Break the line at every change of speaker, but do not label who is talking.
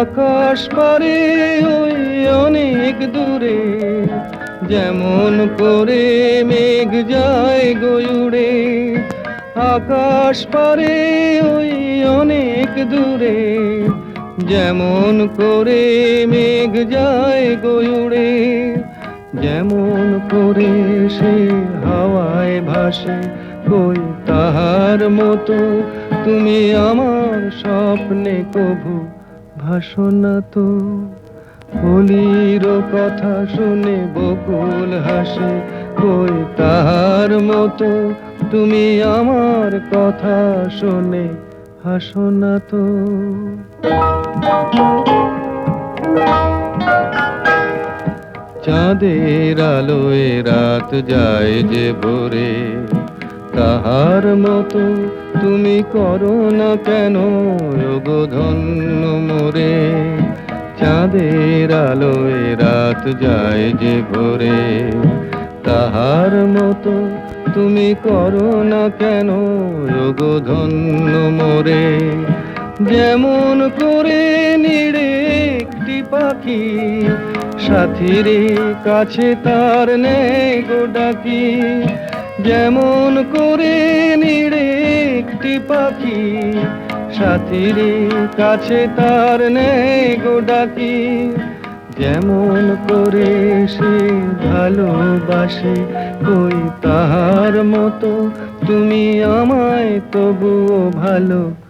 আকাশ পারে ওই অনেক দূরে, যেমন করে মেঘ যায় গয়ুড়ে আকাশ পারে ওই অনেক দূরে, যেমন করে মেঘ যায় গয়ুড়ে যেমন করে সে হাওয়ায় ভাসে কই তাহার মতো, তুমি আমার স্বপ্নে কভু ভাসনা তো। হোলির কথা শুনে বকুল হাসে কই তাহার মতো, তুমি আমার কথা শুনে হাসো না তো। চাঁদের আলোয় রাত যায় যে ভোরে। তাহার মতো তুমি করো না কেন ধন্য মোরে? চাঁদের আলোয় রাত যায় যে ভোরে। তাহার মতো তুমি করো না কেন ধন্য মোরে? যেমন করে নিড়ে একটি পাখি, সাথীর কাছে তার নেই গো ডাকি। যেমন করে নিড়ে একটি পাখি, সাথীর কাছে তার নেই গো ডাকি। যেমন করে সে ভালোবাসে, কই তাহার মতো, তুমি আমায় তবুও ভালো